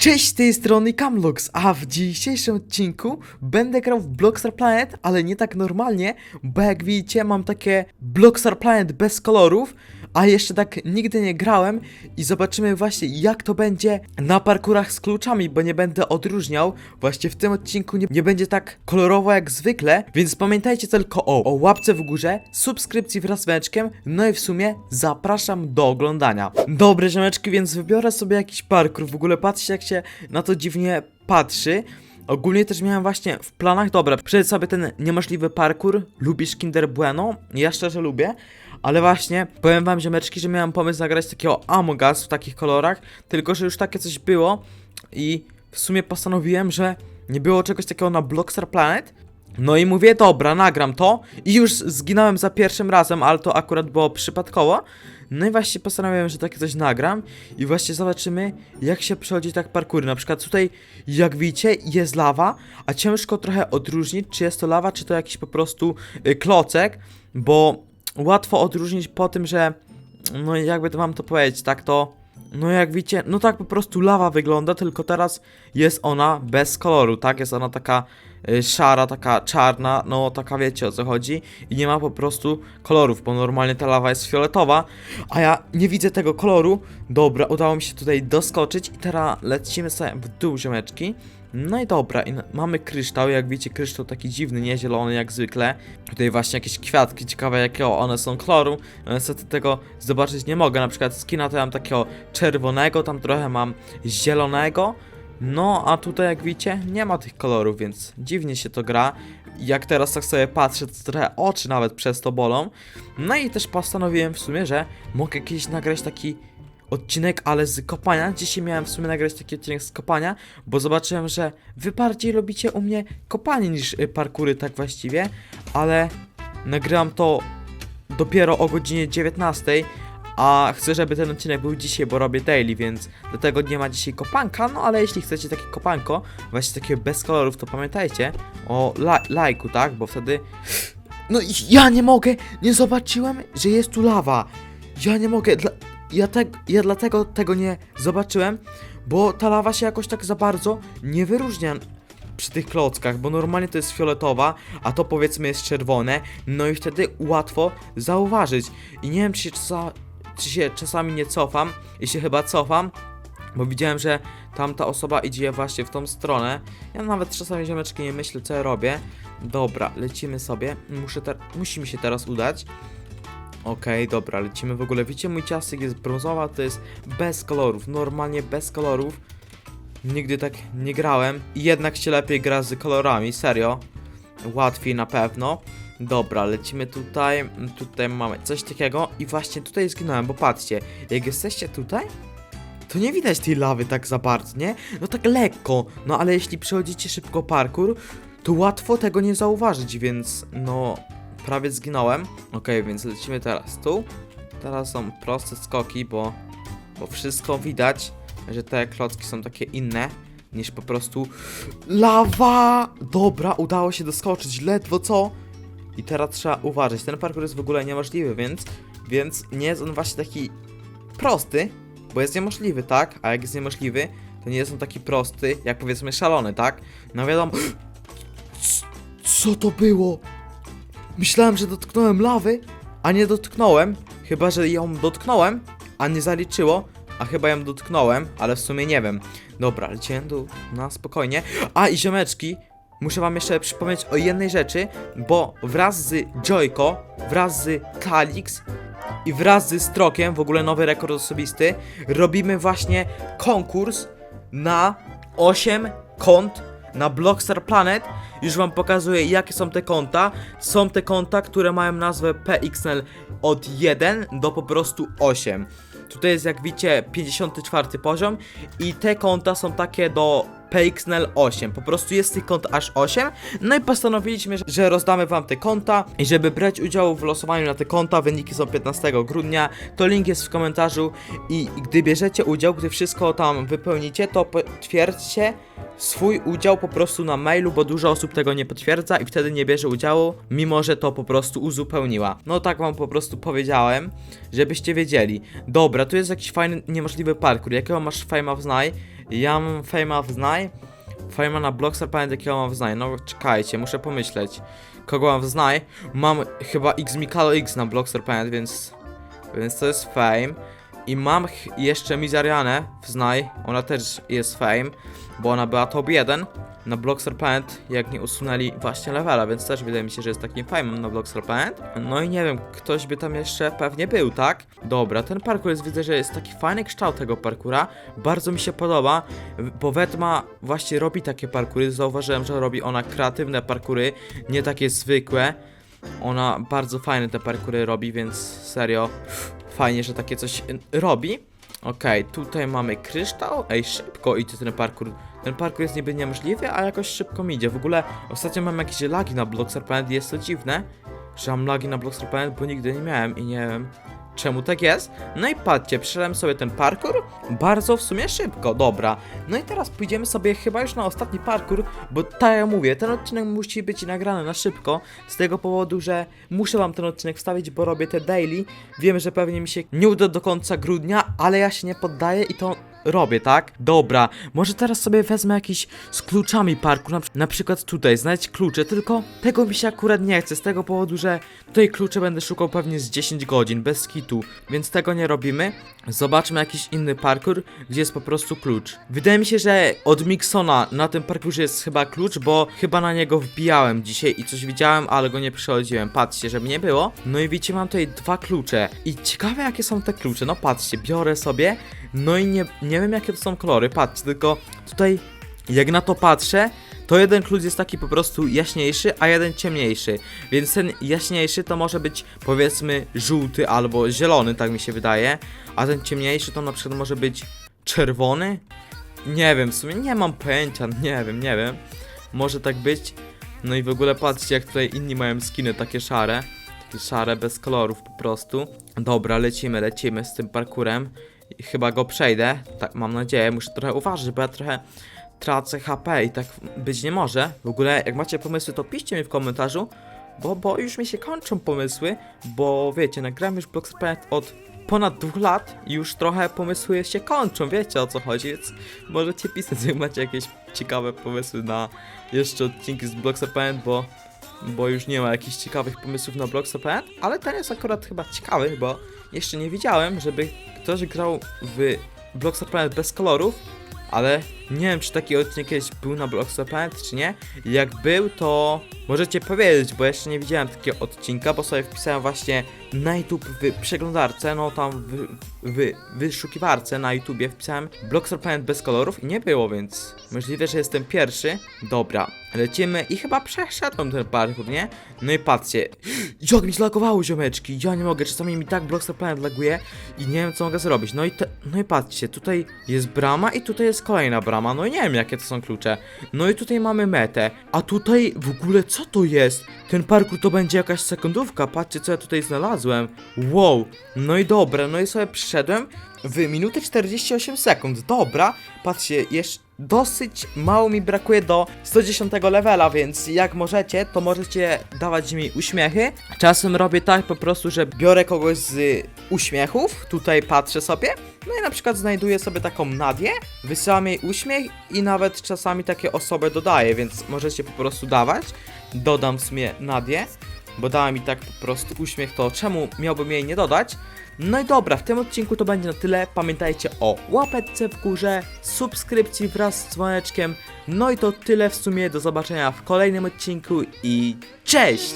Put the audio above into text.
Cześć, z tej strony Camlux, a w dzisiejszym odcinku będę grał w Blockstar Planet, ale nie tak normalnie, bo jak widzicie mam takie Blockstar Planet bez kolorów, a jeszcze tak nigdy nie grałem i zobaczymy właśnie jak to będzie na parkurach z kluczami, bo nie będę odróżniał, właśnie w tym odcinku nie, nie będzie tak kolorowo jak zwykle, więc pamiętajcie tylko o, o łapce w górze, subskrypcji wraz z dzwoneczkiem, no i w sumie zapraszam do oglądania. Dobre ziomeczki, więc wybiorę sobie jakiś parkur, w ogóle patrzcie jak się na to dziwnie patrzy. Ogólnie też miałem właśnie w planach, dobra, przejdę sobie ten niemożliwy parkour. Lubisz Kinder Bueno? Ja szczerze lubię, ale właśnie powiem wam ziomeczki, że miałem pomysł zagrać takiego Among Us w takich kolorach, tylko że już takie coś było i w sumie postanowiłem, że nie było czegoś takiego na Blockstar Planet. No i mówię, dobra, nagram to i już zginąłem za pierwszym razem, ale to akurat było przypadkowo. No i właśnie postanowiłem, że takie coś nagram i właśnie zobaczymy, jak się przechodzi tak parkury. Na przykład tutaj, jak widzicie, jest lawa, a ciężko trochę odróżnić, czy jest to lawa, czy to jakiś po prostu y, klocek, bo łatwo odróżnić po tym, że no jakby to wam to powiedzieć, tak to no jak widzicie, no tak po prostu lawa wygląda, tylko teraz jest ona bez koloru, tak? Jest ona taka y, szara, taka czarna, no taka wiecie o co chodzi i nie ma po prostu kolorów, bo normalnie ta lawa jest fioletowa, a ja nie widzę tego koloru. Dobra, udało mi się tutaj doskoczyć i teraz lecimy sobie w dół ziomeczki. No i dobra, i mamy kryształ, jak widzicie kryształ taki dziwny, nie zielony jak zwykle. Tutaj właśnie jakieś kwiatki, ciekawe jakiego one są koloru. No niestety tego zobaczyć nie mogę, na przykład skina to mam takiego czerwonego, tam trochę mam zielonego. No, a tutaj jak widzicie, nie ma tych kolorów, więc dziwnie się to gra. Jak teraz tak sobie patrzę, to trochę oczy nawet przez to bolą. No i też postanowiłem w sumie, że mogę kiedyś nagrać taki odcinek, ale z kopania. Dzisiaj miałem w sumie nagrać taki odcinek z kopania, bo zobaczyłem, że wy bardziej lubicie u mnie kopanie niż y, parkury tak właściwie, ale nagrywam to dopiero o godzinie 19, a chcę, żeby ten odcinek był dzisiaj, bo robię daily, więc dlatego nie ma dzisiaj kopanka, no ale jeśli chcecie takie kopanko, właśnie takie bez kolorów, to pamiętajcie o la lajku, tak, bo wtedy... No ja nie mogę, nie zobaczyłem, że jest tu lawa. Ja nie mogę, dla... ja, te... ja dlatego tego nie zobaczyłem, bo ta lawa się jakoś tak za bardzo nie wyróżnia przy tych klockach, bo normalnie to jest fioletowa, a to powiedzmy jest czerwone, no i wtedy łatwo zauważyć. I nie wiem, czy się, czy się czasami nie cofam, i się chyba cofam, bo widziałem, że tamta osoba idzie właśnie w tą stronę. Ja nawet czasami ziomeczki nie myślę, co ja robię. Dobra, lecimy sobie. Muszę te... Musi mi się teraz udać. Okej, dobra, lecimy w ogóle. Widzicie, mój ciastek jest brązowa, to jest bez kolorów, normalnie bez kolorów. Nigdy tak nie grałem i jednak się lepiej gra z kolorami, serio. Łatwiej na pewno. Dobra, lecimy tutaj. Tutaj mamy coś takiego i właśnie tutaj zginąłem, bo patrzcie, jak jesteście tutaj, to nie widać tej lawy tak za bardzo, nie? No tak lekko, no ale jeśli przechodzicie szybko parkour, to łatwo tego nie zauważyć, więc no prawie zginąłem. Okej, więc lecimy teraz tu. Teraz są proste skoki, bo, bo wszystko widać, że te klocki są takie inne niż po prostu lawa. Dobra, udało się doskoczyć, ledwo co. I teraz trzeba uważać. Ten parkour jest w ogóle niemożliwy, więc, więc nie jest on właśnie taki prosty, bo jest niemożliwy, tak? A jak jest niemożliwy, to nie jest on taki prosty, jak powiedzmy szalony, tak? No wiadomo. Co to było? Myślałem, że dotknąłem lawy, a nie dotknąłem. Chyba, że ją dotknąłem, a nie zaliczyło. A chyba ją dotknąłem, ale w sumie nie wiem. Dobra, lecimy tu na spokojnie. A i ziomeczki, muszę wam jeszcze przypomnieć o jednej rzeczy, bo wraz z Joyko, wraz z Kalix i wraz z Strokiem, w ogóle nowy rekord osobisty, robimy właśnie konkurs na 8 kont na Blockstar Planet. Już wam pokazuję jakie są te konta. Są te konta, które mają nazwę PXL od 1 do po prostu 8. Tutaj jest jak widzicie 54 poziom i te konta są takie do PXNL 8. Po prostu jest tych kont aż 8. No i postanowiliśmy, że rozdamy wam te konta i żeby brać udział w losowaniu na te konta, wyniki są 15 grudnia. To link jest w komentarzu i gdy bierzecie udział, gdy wszystko tam wypełnicie, to potwierdźcie swój udział po prostu na mailu, bo dużo osób tego nie potwierdza i wtedy nie bierze udziału, mimo że to po prostu uzupełniła. No tak wam po prostu powiedziałem, żebyście wiedzieli. Dobra, tu jest jakiś fajny, niemożliwy parkour. Jakiego masz Fame of Night? Ja mam Fame'a w Znaj. Fame'a na Blockstar Planet jakiego mam w Znaj. No czekajcie, muszę pomyśleć. Kogo mam w Znaj? Mam chyba X Mikalo X na Blockstar Planet, więc... Więc to jest Fame. I mam jeszcze Mizarianę w Znaj. Ona też jest Fame, bo ona była top 1 na Blockstar Planet, jak nie usunęli właśnie levela, więc też wydaje mi się, że jest takim Fame'em na Blockstar Planet. No i nie wiem, ktoś by tam jeszcze pewnie był, tak? Dobra, ten parkour jest, widzę, że jest taki fajny kształt tego parkura. Bardzo mi się podoba, bo Wetma właśnie robi takie parkury. Zauważyłem, że robi ona kreatywne parkury, nie takie zwykłe. Ona bardzo fajne te parkury robi, więc serio fajnie, że takie coś y, robi. Okej, tutaj mamy kryształ. Ej, szybko idzie ten parkour. Ten parkour jest niby niemożliwy, a jakoś szybko mi idzie. W ogóle ostatnio mam jakieś lagi na Blockstar Planet jest to dziwne, że mam lagi na Blockstar Planet, bo nigdy nie miałem i nie wiem czemu tak jest. No i patrzcie, przeszedłem sobie ten parkour bardzo w sumie szybko, dobra. No i teraz pójdziemy sobie chyba już na ostatni parkour, bo tak jak mówię, ten odcinek musi być nagrany na szybko, z tego powodu, że muszę wam ten odcinek wstawić, bo robię te daily. Wiem, że pewnie mi się nie uda do końca grudnia, ale ja się nie poddaję i to robię, tak? Dobra, może teraz sobie wezmę jakiś z kluczami parku, na, na przykład tutaj, znaleźć klucze, tylko tego mi się akurat nie chce, z tego powodu, że tutaj klucze będę szukał pewnie z 10 godzin, bez kitu, więc tego nie robimy. Zobaczmy jakiś inny parkour, gdzie jest po prostu klucz. Wydaje mi się, że od Mixona na tym parkurze jest chyba klucz, bo chyba na niego wbijałem dzisiaj i coś widziałem, ale go nie przechodziłem. Patrzcie, żeby nie było. No i widzicie, mam tutaj dwa klucze. I ciekawe jakie są te klucze. No patrzcie, biorę sobie. No i nie, nie wiem jakie to są kolory, patrzcie, tylko tutaj jak na to patrzę, to jeden klucz jest taki po prostu jaśniejszy, a jeden ciemniejszy. Więc ten jaśniejszy to może być powiedzmy żółty albo zielony, tak mi się wydaje. A ten ciemniejszy to na przykład może być czerwony? Nie wiem, w sumie nie mam pojęcia, nie wiem, nie wiem. Może tak być. No i w ogóle patrzcie jak tutaj inni mają skiny takie szare. Takie szare, bez kolorów po prostu. Dobra, lecimy, lecimy z tym parkurem. Chyba go przejdę, tak mam nadzieję. Muszę trochę uważać, bo ja trochę tracę HP i tak być nie może. W ogóle, jak macie pomysły, to piszcie mi w komentarzu, bo, bo już mi się kończą pomysły, bo wiecie, nagrałem już Blox od ponad dwóch lat i już trochę pomysły się kończą, wiecie o co chodzi, więc możecie pisać, jak macie jakieś ciekawe pomysły na jeszcze odcinki z Blox bo, bo już nie ma jakichś ciekawych pomysłów na Blox Planet, ale ten jest akurat chyba ciekawy, bo jeszcze nie widziałem, żeby ktoś grał w Blox Planet bez kolorów, ale nie wiem, czy taki odcinek kiedyś był na Blockstar Planet, czy nie. Jak był, to możecie powiedzieć, bo jeszcze nie widziałem takiego odcinka, bo sobie wpisałem właśnie na YouTube w przeglądarce, no tam w, w wyszukiwarce na YouTubie wpisałem Blockstar Planet bez kolorów i nie było, więc możliwe, że jestem pierwszy. Dobra, lecimy i chyba przeszedłem ten parkour, nie? No i patrzcie, jak mi zlagowało ziomeczki, ja nie mogę, czasami mi tak Blockstar Planet laguje i nie wiem co mogę zrobić. No i, te, no i patrzcie, tutaj jest brama i tutaj jest kolejna brama, no i nie wiem jakie to są klucze. No i tutaj mamy metę, a tutaj w ogóle co to jest? Ten parkour to będzie jakaś sekundówka, patrzcie co ja tutaj znalazłem. Wow, no i dobra, no i sobie przyszedłem w minutę 48 sekund, dobra, patrzcie, jeszcze dosyć mało mi brakuje do 110 levela, więc jak możecie, to możecie dawać mi uśmiechy. Czasem robię tak po prostu, że biorę kogoś z uśmiechów, tutaj patrzę sobie, no i na przykład znajduję sobie taką Nadię, wysyłam jej uśmiech i nawet czasami takie osoby dodaję, więc możecie po prostu dawać. Dodam w sumie Nadię, bo dała mi tak po prostu uśmiech, to czemu miałbym jej nie dodać? No i dobra, w tym odcinku to będzie na tyle. Pamiętajcie o łapeczce w górze, subskrypcji wraz z dzwoneczkiem. No i to tyle w sumie. Do zobaczenia w kolejnym odcinku i cześć!